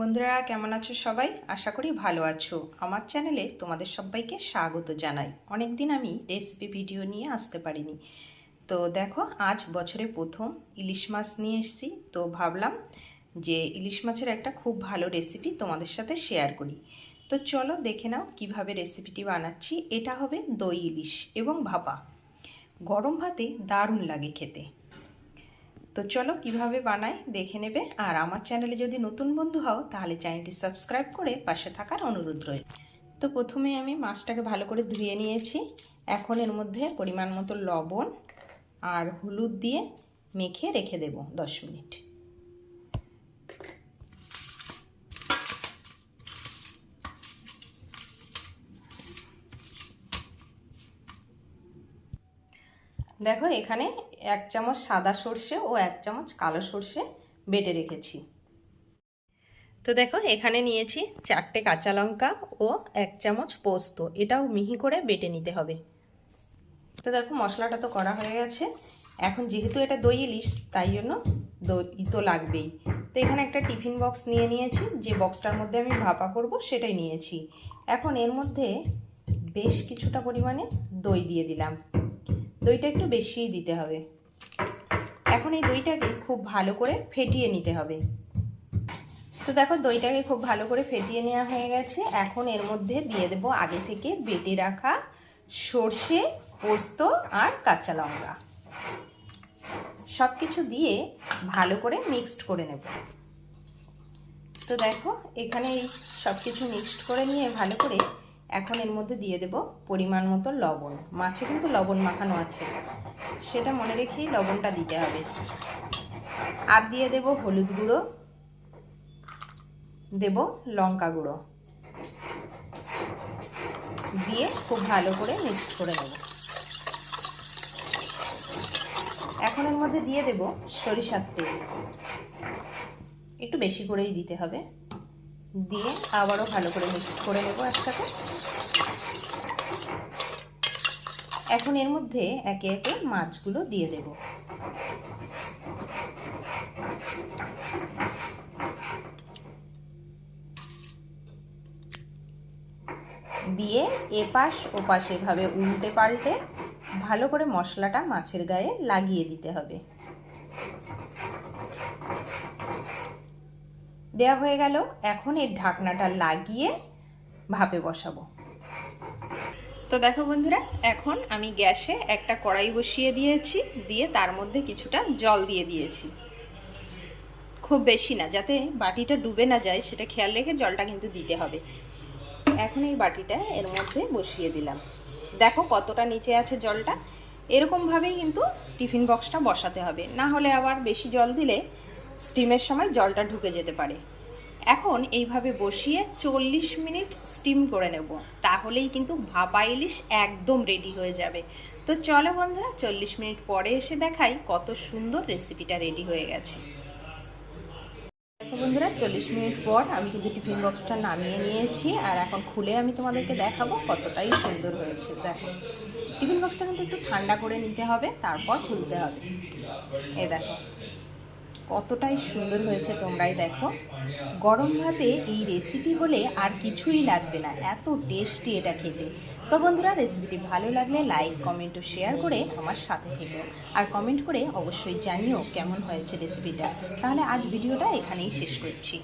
বন্ধুরা, কেমন আছো সবাই? আশা করি ভালো আছো। আমার চ্যানেলে তোমাদের সবাইকে স্বাগত জানাই। অনেক দিন আমি রেসিপি ভিডিও নিয়ে আসতে পারিনি। তো দেখো, আজ বছরে প্রথম ইলিশ মাছ নিয়ে এসেছি। তো ভাবলাম যে ইলিশ মাছের একটা খুব ভালো রেসিপি তোমাদের সাথে শেয়ার করি। তো চলো দেখে নাও কীভাবে রেসিপিটি বানাচ্ছি। এটা হবে দই ইলিশ এবং ভাপা। গরম ভাতে দারুণ লাগে খেতে। তো চলো কীভাবে বানাই দেখে নেবে। আর আমার চ্যানেলে যদি নতুন বন্ধু হও, তাহলে চ্যানেলটি সাবস্ক্রাইব করে পাশে থাকার অনুরোধ রইল। তো প্রথমে আমি মাছটাকে ভালো করে ধুয়ে নিয়েছি। এখন এর মধ্যে পরিমাণ মতো লবণ আর হলুদ দিয়ে মেখে রেখে দেব দশ মিনিট। দেখো এখানে এক চামচ সাদা সর্ষে ও এক চামচ কালো সর্ষে বেটে রেখেছি। তো দেখো এখানে নিয়েছি চারটে কাঁচা লঙ্কা ও এক চামচ পোস্ত। এটাও মিহি করে বেটে নিতে হবে। তো দেখো মশলাটা তো করা হয়ে গেছে। এখন যেহেতু এটা দই ইলিশ, তাই জন্য দই তো লাগবেই। তো এখানে একটা টিফিন বক্স নিয়ে নিয়েছি। যে বক্সটার মধ্যে আমি ভাপা করব সেটাই নিয়েছি। এখন এর মধ্যে বেশ কিছুটা পরিমাণে দই দিয়ে দিলাম। দইটা একটু বেশিই দিতে হবে। এখন এই দইটাকে খুব ভালো করে ফেটিয়ে নিতে হবে। তো দেখো, দইটাকে খুব ভালো করে ফেটিয়ে নেওয়া হয়ে গেছে। এখন এর মধ্যে দিয়ে দেব আগে থেকে বেটে রাখা সর্ষে, পোস্ত আর কাঁচা লঙ্কা। সব কিছু দিয়ে ভালো করে মিক্সড করে নেব। তো দেখো, এখানে সব কিছু মিক্সড করে নিয়ে ভালো করে এখন এর মধ্যে দিয়ে দেব পরিমাণ মতো লবণ। মাছে কিন্তু লবণ মাখানো আছে। সেটা মনে রেখেই লবণটা দিতে হবে। আর দিয়ে দেব হলুদ গুঁড়ো। দেব লঙ্কা গুঁড়ো। দিয়ে খুব ভালো করে মিক্সড করে নেব। এখন এর মধ্যে দিয়ে দেব সরিষার তেল। একটু বেশি করেই দিতে হবে। দিয়ে আবারও ভালো করে মিক্স করে নেব একসাথে। এখন এর মধ্যে একে একে মাছগুলো দিয়ে দেব। দিয়ে এপাশ ওপাশ এভাবে উল্টে পাল্টে ভালো করে মশলাটা মাছের গায়ে লাগিয়ে দিতে হবে। দেয়া হয়ে গেল। এখন এর ঢাকনাটা লাগিয়ে ভাপে বসাবো। তো দেখো বন্ধুরা, এখন আমি গ্যাসে একটা কড়াই বসিয়ে দিয়েছি, দিয়ে তার মধ্যে কিছুটা জল দিয়ে দিয়েছি। খুব বেশি না, যাতে বাটিটা ডুবে না যায়, সেটা খেয়াল রেখে জলটা কিন্তু দিতে হবে। এখন এই বাটিটা এর মধ্যে বসিয়ে দিলাম। দেখো কতটা নিচে আছে জলটা। এরকমভাবেই কিন্তু টিফিন বক্সটা বসাতে হবে। না হলে আবার বেশি জল দিলে স্টিমের সময় জলটা ঢুকে যেতে পারে। এখন এইভাবে বসিয়ে চল্লিশ মিনিট স্টিম করে নেব। তাহলেই কিন্তু ভাপা ইলিশ একদম রেডি হয়ে যাবে। তো চলো বন্ধুরা, চল্লিশ মিনিট পরে এসে দেখাই কত সুন্দর রেসিপিটা রেডি হয়ে গেছে। বন্ধুরা, চল্লিশ মিনিট পর আমি কিন্তু টিফিন বক্সটা নামিয়ে নিয়েছি আর এখন খুলে আমি তোমাদেরকে দেখাবো কতটাই সুন্দর হয়েছে। দেখো, টিফিন বক্সটা কিন্তু একটু ঠান্ডা করে নিতে হবে, তারপর খুলতে হবে। এ দেখো কতটাই সুন্দর হয়েছে তোমরাই দেখো। গরম ভাতে এই রেসিপি হলে আর কিছুই লাগবে না, এত টেস্টি এটা খেতে। তো বন্ধুরা রেসিপিটি ভালো লাগলে লাইক কমেন্ট ও শেয়ার করে আমার সাথে থেকো। আর কমেন্ট করে অবশ্যই জানিও কেমন হয়েছে রেসিপিটা তাহলে আজ ভিডিওটা এখানেই শেষ করছি।